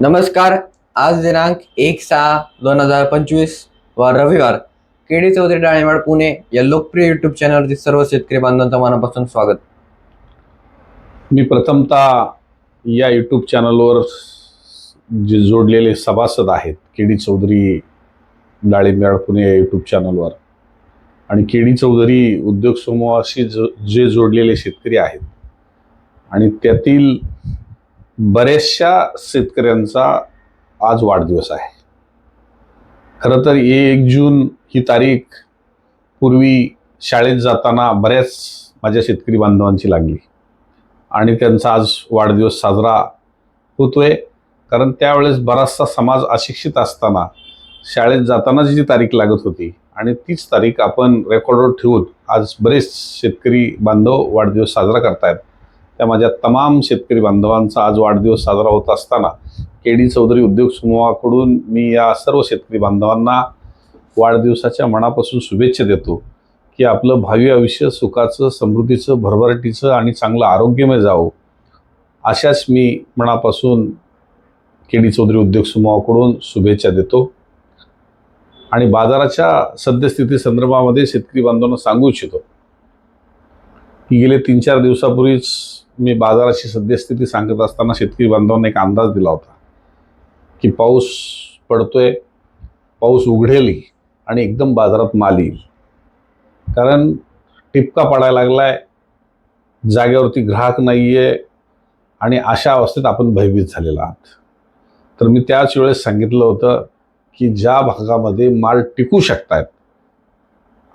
नमस्कार आज दिनांक एक सहा दोन हजार पंचवीस व रविवार. केडी चौधरी डाळेवाड पुणे या लोकप्रिय युट्यूब चॅनलवरती सर्व शेतकरी बांधवांचं मनापासून स्वागत. मी प्रथमतः या यूट्यूब चॅनलवर जे जोडलेले सभासद आहेत केडी चौधरी डाळिंब्याड पुणे या यूट्यूब चॅनलवर आणि केडी चौधरी उद्योग समूहाशी जो जे जोडलेले शेतकरी आहेत आणि त्यातील बऱ्याचशा शेतकऱ्यांचा आज वाढदिवस आहे. खरं तर एक जून ही तारीख पूर्वी शाळेत जाताना बऱ्याच माझ्या शेतकरी बांधवांची लागली. आणि त्यांचा आज वाढदिवस साजरा होतोय. कारण त्यावेळेस बराचसा समाज अशिक्षित असताना शाळेत जाताना जी तारीख लागत होती आणि तीच तारीख आपण रेकॉर्डवर ठेवून आज बरेच शेतकरी बांधव वाढदिवस साजरा करतायत. त्या माझ्या तमाम शेतकरी बांधवांचा आज वाढदिवस साजरा होत असताना के डी चौधरी उद्योग समूहाकडून मी या सर्व शेतकरी बांधवांना वाढदिवसाच्या मनापासून शुभेच्छा देतो की आपलं भावी आयुष्य सुखाचं समृद्धीचं भरभराटीचं आणि चांगलं आरोग्यमय जावं. अशाच मी मनापासून के डी चौधरी उद्योग समूहाकडून शुभेच्छा देतो. आणि बाजाराच्या सद्यस्थिती संदर्भामध्ये शेतकरी बांधवांना सांगू इच्छितो. की गेले तीन चार दिवसापूर्वीच मी बाजाराची सद्यस्थिती सांगत असताना शेतकरी बांधवांना एक अंदाज दिला होता की पाऊस पडतोय पाऊस उघडेल आणि एकदम बाजारात माल येईल. कारण टिपका पडायला लागलाय जागेवरती ग्राहक नाही आहे आणि अशा अवस्थेत आपण भयभीत झालेलो आहात. तर मी त्याच वेळेस सांगितलं होतं की ज्या भागामध्ये माल टिकू शकतायत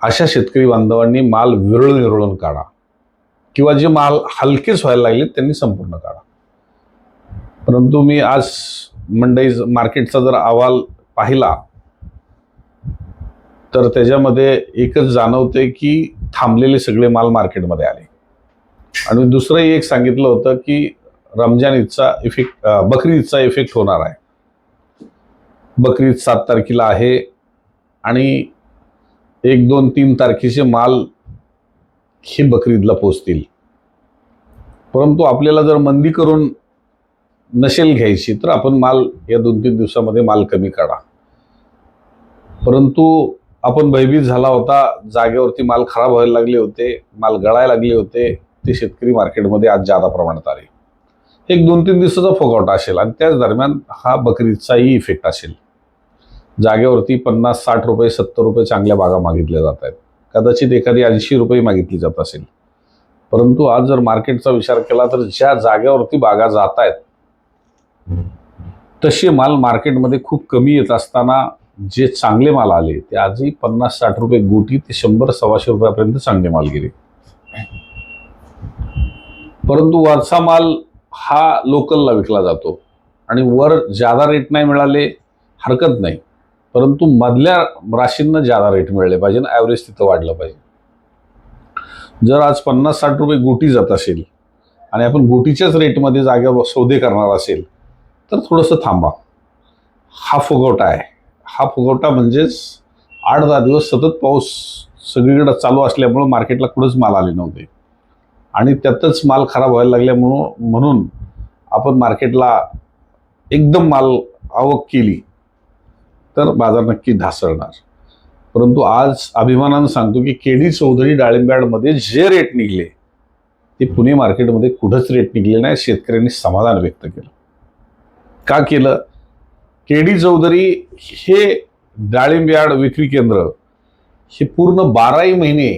अशा शेतकरी बांधवांनी माल विरळून विरळून काढा. किंवा जे माल हलकेच व्हायला लागले त्यांनी संपूर्ण काढा. परंतु मी आज मंडई मार्केटचा जर अहवाल पाहिला तर त्याच्यामध्ये एकच जाणवते की थांबलेले सगळे माल मार्केटमध्ये आले. आणि दुसरंही एक सांगितलं होतं की रमजान ईदचा इफेक्ट बकरी ईदचा इफेक्ट होणार आहे. बकरी ईद सात तारखेला आहे आणि एक दोन तीन तारखेचे माल हे बकरी ईदला पोचतील. परंतु आपल्याला जर मंदी करून नसेल घ्यायची तर आपण माल या दोन तीन दिवसामध्ये माल कमी काढा. परंतु आपण भयभीत झाला होता जागेवरती माल खराब व्हायला लागले होते माल गळायला लागले होते ते शेतकरी मार्केटमध्ये आज जादा प्रमाणात आले. एक दोन तीन दिवसाचा फुगवटा असेल आणि त्याच दरम्यान हा बकरीचाही इफेक्ट असेल. जागेवरती पन्नास साठ रुपये सत्तर रुपये चांगल्या बागा मागितल्या जात आहेत. कदाचित एखादी ऐंशी रुपये मागितली जात असेल. परंतु आज जर मार्केटचा विचार केला तर ज्या जागेवरती बागा जात आहेत तसे माल मार्केटमध्ये खूप कमी येत असताना जे चांगले माल आले ते आजही पन्नास साठ रुपये गोटी ते शंभर सव्वाशे रुपयापर्यंत चांगले माल गेले. परंतु वरचा माल हा लोकलला विकला जातो आणि वर जादा रेट नाही मिळाले हरकत नाही. परंतु मधल्या राशींना जादा रेट मिळले पाहिजे ना ॲव्हरेज तिथं वाढलं पाहिजे. जर आज पन्नास साठ रुपये गोटी जात असेल आणि आपण गोटीच्याच रेटमध्ये जागा सौदे करणार असेल तर थोडंसं थांबा. हा फुगवटा आहे. हा फुगवटा म्हणजेच आठ दहा दिवस सतत पाऊस सगळीकडं चालू असल्यामुळं मार्केटला कुठंच माल आले नव्हते. आणि त्यातच माल खराब व्हायला लागल्यामुळं म्हणून आपण मार्केटला एकदम माल आवक केली तर बाजार नक्की ढासळणार. परंतु आज अभिमानानं सांगतो की केडी चौधरी डाळिंब्याडमध्ये जे रेट निघले ते पुणे मार्केटमध्ये कुठंच रेट निघले नाही शेतकऱ्यांनी समाधान व्यक्त केलं. का केलं? केडी चौधरी हे डाळिंब यार्ड विक्री केंद्र हे पूर्ण बाराही महिने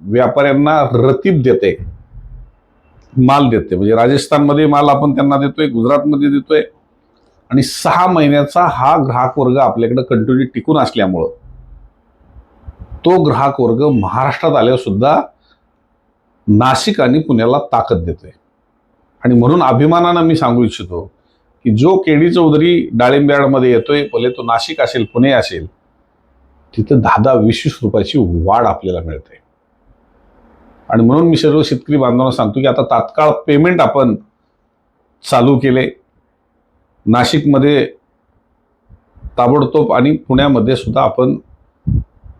व्यापाऱ्यांना रतीब देते माल देते. म्हणजे राजस्थानमध्ये माल आपण त्यांना देतोय गुजरातमध्ये देतोय. आणि सहा महिन्याचा हा ग्राहक वर्ग आपल्याकडे कंटिन्यू टिकून असल्यामुळं तो ग्राहक वर्ग महाराष्ट्रात आल्यावर सुद्धा नाशिक आणि पुण्याला ताकद देतोय. आणि म्हणून अभिमानानं मी सांगू इच्छितो की जो केडी चौधरी डाळिंब्याडमध्ये येतोय भले तो नाशिक असेल पुणे असेल तिथं दहा दहा वीस वीस रुपयाची वाढ आपल्याला मिळते. आणि म्हणून मी सर्व शेतकरी बांधवांना सांगतो की आता तात्काळ पेमेंट आपण चालू केले. नाशिकमध्ये ताबडतोब आणि पुण्यामध्ये सुद्धा आपण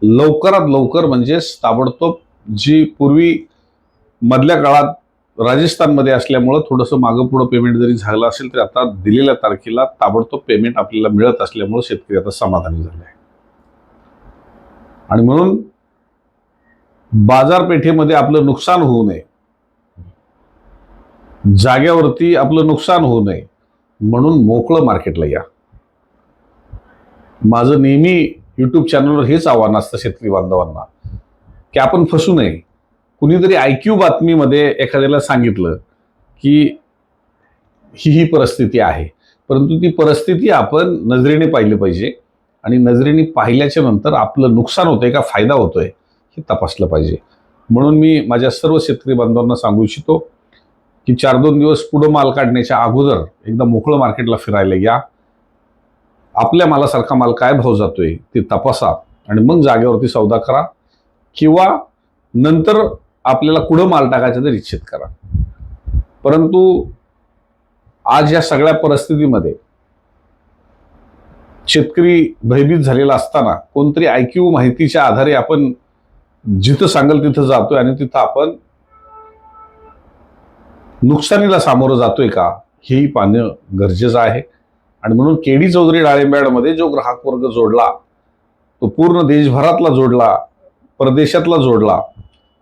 लवकरात लवकर म्हणजेच ताबडतोब जी पूर्वी मधल्या काळात राजस्थानमध्ये असल्यामुळं थोडंसं मागं पुढं पेमेंट जरी झालं असेल तरी आता दिलेल्या तारखेला ताबडतोब पेमेंट आपल्याला मिळत असल्यामुळं शेतकरी आता समाधानी झाले आहे आणि म्हणून बाजारपेठेमध्ये आपलं नुकसान होऊ नये. जाग्यावरती आपलं नुकसान होऊ नये. म्हणून मोकळं मार्केटला या. माझं नेहमी युट्यूब चॅनलवर हेच आव्हान असतं शेतकरी बांधवांना की आपण फसू नये. कुणीतरी आयक्यू बातमीमध्ये एखाद्याला सांगितलं की ही ही परिस्थिती आहे. परंतु ती परिस्थिती आपण नजरेने पाहिली पाहिजे आणि नजरेने पाहिल्याच्या नंतर आपलं नुकसान होतंय का फायदा होतोय हे तपासलं पाहिजे. म्हणून मी माझ्या सर्व शेतकरी बांधवांना सांगू इच्छितो की चार दोन दिवस पुढं माल काढण्याच्या अगोदर एकदा मोकळं मार्केटला फिरायला या. आपल्या मालासारखा माल काय भाव जातोय ते तपासा आणि मग जागेवरती सौदा करा किंवा नंतर आपल्याला कुठं माल टाकायचा तर निश्चित करा. परंतु आज या सगळ्या परिस्थितीमध्ये शेतकरी भयभीत झालेला असताना कोणतरी ऐकीव माहितीच्या आधारे आपण जिथं सांगेल तिथं जातोय आणि तिथं आपण नुकसानीला सामोरं जातोय का हेही पाहणं गरजेचं आहे. आणि म्हणून केडी चौधरी डाळिंब्याडमध्ये जो ग्राहक वर्ग जोडला तो पूर्ण देशभरातला जोडला परदेशातला जोडला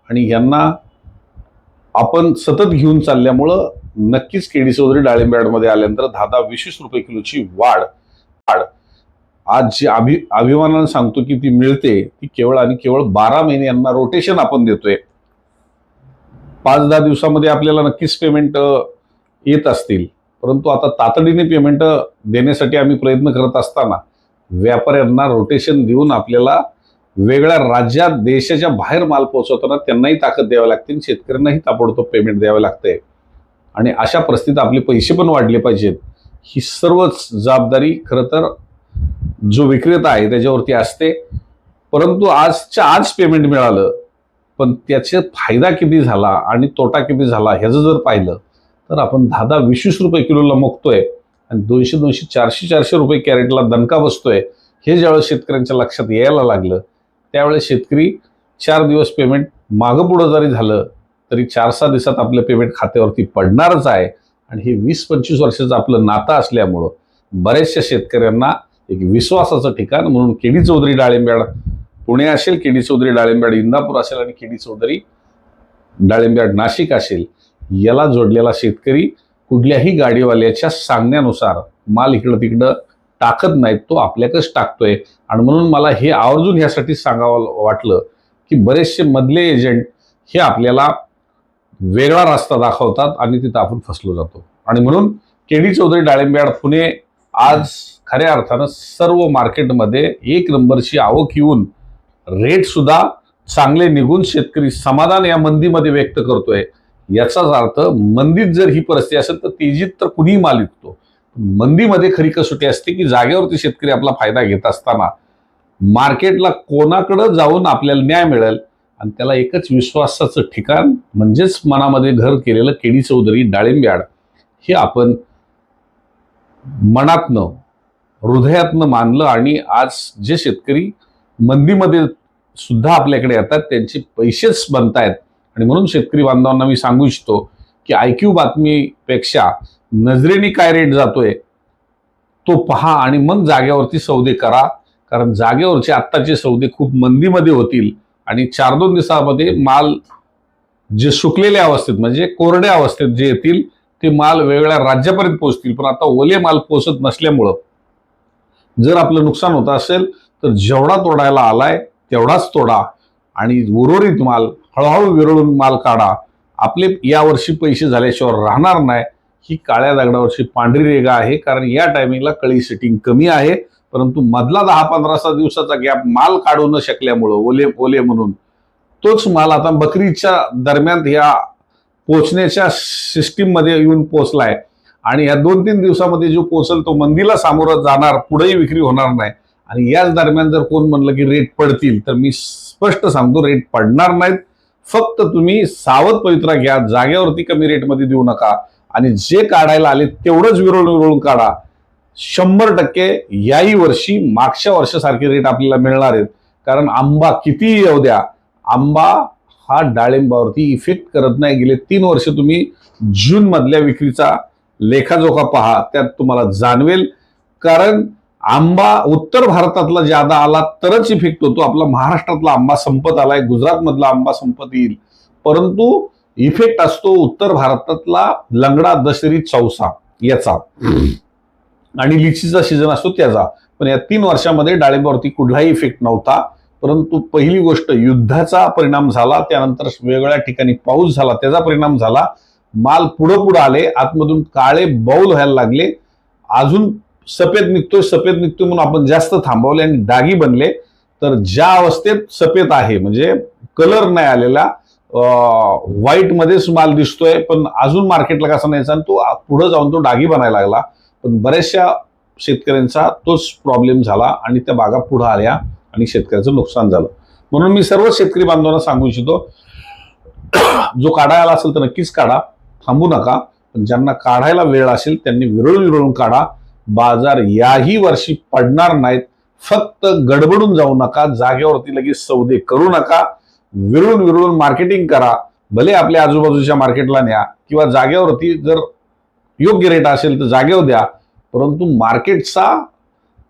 आणि यांना आपण सतत घेऊन चालल्यामुळं नक्कीच केडी चौधरी डाळिंब्याडमध्ये आल्यानंतर दहा दहा वीस वीस रुपये किलोची वाढ वाढ. आज जी अभि अभिमानानं सांगतो की ती मिळते ती केवळ आणि केवळ बारा महिने यांना रोटेशन आपण देतोय. पाच दहा दिवसामध्ये आपल्याला नक्कीच पेमेंट येत असतील. परंतु आता तातडीने पेमेंट देण्यासाठी आम्ही प्रयत्न करत असताना व्यापाऱ्यांना रोटेशन देऊन आपल्याला वेगळ्या राज्यात देशाच्या बाहेर माल पोहोचवताना त्यांनाही ताकद द्यावी लागते आणि शेतकऱ्यांनाही ताबडतोब पेमेंट द्यावे लागते. आणि अशा परिस्थितीत आपले पैसे पण वाढले पाहिजेत. ही सर्वच जबाबदारी खरं तर जो विक्रेता आहे त्याच्यावरती असते. परंतु आजच्या आज पेमेंट मिळालं पण त्याचे फायदा किती झाला आणि तोटा किती झाला ह्याचं जर पाहिलं तर आपण दहा दहा वीस वीस रुपये किलोला मोकतोय आणि दोनशे दोनशे चारशे चारशे रुपये कॅरेटला दणका बसतोय हे ज्यावेळेस शेतकऱ्यांच्या लक्षात यायला लागलं त्यावेळेस शेतकरी चार दिवस पेमेंट मागं पुढं जरी झालं तरी चार सहा दिवसात आपलं पेमेंट खात्यावरती पडणारच आहे आणि हे वीस पंचवीस वर्षाचं आपलं नातं असल्यामुळं बऱ्याचशा शेतकऱ्यांना एक विश्वासाचं ठिकाण म्हणून केडी चौधरी डाळिंब्याड पुणे असेल केडी चौधरी डाळिंब्याड इंदापूर असेल आणि केडी चौधरी डाळिंब्याड नाशिक असेल याला जोडलेला शेतकरी कुठल्याही गाडीवाल्याच्या सांगण्यानुसार माल इकडं तिकडं टाकत नाहीत तो आपल्याकडेच टाकतोय. आणि म्हणून मला हे आवर्जून ह्यासाठी सांगावं वाटलं की बरेचसे मधले एजंट हे आपल्याला वेगळा रस्ता दाखवतात आणि तिथं आपण फसलो जातो. आणि म्हणून केडी चौधरी डाळिंब्याड पुणे आज खऱ्या अर्थानं सर्व मार्केटमध्ये एक नंबरची आवक येऊन रेटसुद्धा चांगले निघून शेतकरी समाधान या मंदीमध्ये व्यक्त करतोय. याचाच अर्थ मंदीत जर ही परिस्थिती असेल तर तेजीत तर कुणीही माल विकतो. मंदीमध्ये खरी कसोटी असते की जागेवरती शेतकरी आपला फायदा घेत असताना मार्केटला कोणाकडं जाऊन आपल्याला न्याय मिळेल आणि त्याला एकच विश्वासाचं ठिकाण म्हणजेच मनामध्ये घर केलेलं केडी चौधरी डाळिंब्याड हे आपण मनातनं हृदयातनं मानलं आणि आज जे शेतकरी मंदीमध्ये सुद्धा आपल्याकडे येतात त्यांचे पैसेच बनतायत आणि म्हणून शेतकरी बांधवांना मी सांगू इच्छितो की आयक्यू बातमीपेक्षा नजरेने काय रेट जातोय तो पहा आणि मग जागेवरती सौदे करा. कारण जागेवरचे आत्ताचे सौदे खूप मंदीमध्ये होतील आणि चार दोन दिवसामध्ये माल जे सुकलेल्या अवस्थेत म्हणजे कोरड्या अवस्थेत जे येतील ते माल वेगवेगळ्या राज्यापर्यंत पोहोचतील. पण आता ओले माल पोचत नसल्यामुळं जर आपलं नुकसान होत असेल तर जेवढा तोडायला आलाय तेवढाच तोडा आणि उर्वरित माल हळूहळू विरळून माल काढा. आपले यावर्षी पैसे झाल्याशिवाय राहणार नाही. ही काळ्या दगडावरची पांढरी रेगा आहे. कारण या टायमिंगला कळी सेटिंग कमी आहे. परंतु मधला दहा पंधरा सहा दिवसाचा गॅप माल काढू न शकल्यामुळं ओले ओले म्हणून तोच माल आता बकरीच्या दरम्यान या पोचण्याच्या सिस्टीममध्ये येऊन पोचलाय. आणि या दोन तीन दिवसामध्ये जो पोचल तो मंदीला सामोरं जाणार पुढेही विक्री होणार नाही. आणि याच दरम्यान जर कोण म्हणलं की रेट पडतील तर मी स्पष्ट सांगतो रेट पडणार नाहीत. फक्त तुम्ही सावध पवित्रा घ्या जागेवरती कमी रेटमध्ये देऊ नका. आणि जे काढायला आले तेवढंच विरळून विरळून काढा. शंभर टक्के याही वर्षी मागच्या वर्षासारखे रेट आपल्याला मिळणार आहेत. कारण आंबा कितीही येऊ द्या आंबा हा डाळिंबावरती इफेक्ट करत नाही. गेले तीन वर्ष तुम्ही जूनमधल्या विक्रीचा लेखाजोखा पहा त्यात तुम्हाला जाणवेल. कारण आंबा उत्तर भारतातला ज्यादा आला तरच इफेक्ट होतो. आपला महाराष्ट्रातला आंबा संपत आलाय गुजरात मधला आंबा संपत येईल. परंतु इफेक्ट असतो उत्तर भारतातला लंगडा दशरी चौसा याचा. आणि लिचीचा सीझन असतो त्याचा. पण या तीन वर्षामध्ये डाळिंबावरती कुठलाही इफेक्ट नव्हता. परंतु पहिली गोष्ट युद्धाचा परिणाम झाला त्यानंतर वेगवेगळ्या ठिकाणी पाऊस झाला त्याचा परिणाम झाला. माल पुढं पुढं आले आतमधून काळे बौल व्हायला लागले. अजून सफेद निघतोय सफेद निघतोय म्हणून आपण जास्त थांबवले आणि डागी बनले तर ज्या अवस्थेत सफेद आहे म्हणजे कलर नाही आलेला व्हाईट मध्येच माल दिसतोय पण अजून मार्केटला कसा न्यायचा आणि तो पुढे जाऊन तो डागी बनायला लागला. पण बऱ्याचशा शेतकऱ्यांचा तोच प्रॉब्लेम झाला आणि त्या बागा पुढे आल्या आणि शेतकऱ्याचं नुकसान झालं. म्हणून मी सर्व शेतकरी बांधवांना सांगू इच्छितो जो काढायला असेल तर नक्कीच काढा थांबू नका पण ज्यांना काढायला वेळ असेल त्यांनी विरळून विरळून काढा. बाजार याही वर्षी पडणार नाहीत. फक्त गडबडून जाऊ नका जागेवरती लगेच सौदे करू नका. विरळून विरळून मार्केटिंग करा. भले आपल्या आजूबाजूच्या मार्केटला न्या किंवा जागेवरती जर योग्य रेट असेल तर जागेवर द्या. परंतु मार्केटचा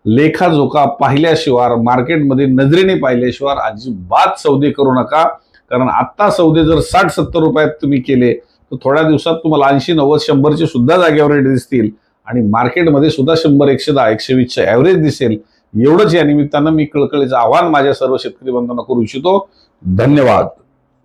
लेखाजोखा पाहिल्याशिवाय मार्केटमध्ये नजरेने पाहिल्याशिवाय अजिबात सौदे करू नका. कारण आत्ता सौदे जर साठ सत्तर रुपयात तुम्ही केले तर थोड्या दिवसात तुम्हाला ऐंशी नव्वद शंभरचे सुद्धा जागेवर रेट दिसतील. आणि मार्केटमध्ये सुद्धा शंभर एकशे दहा एकशे वीसचं ॲव्हरेज दिसेल. एवढंच या निमित्तानं मी कळकळीचं आव्हान माझ्या सर्व शेतकरी बांधवांना करू इच्छितो. धन्यवाद.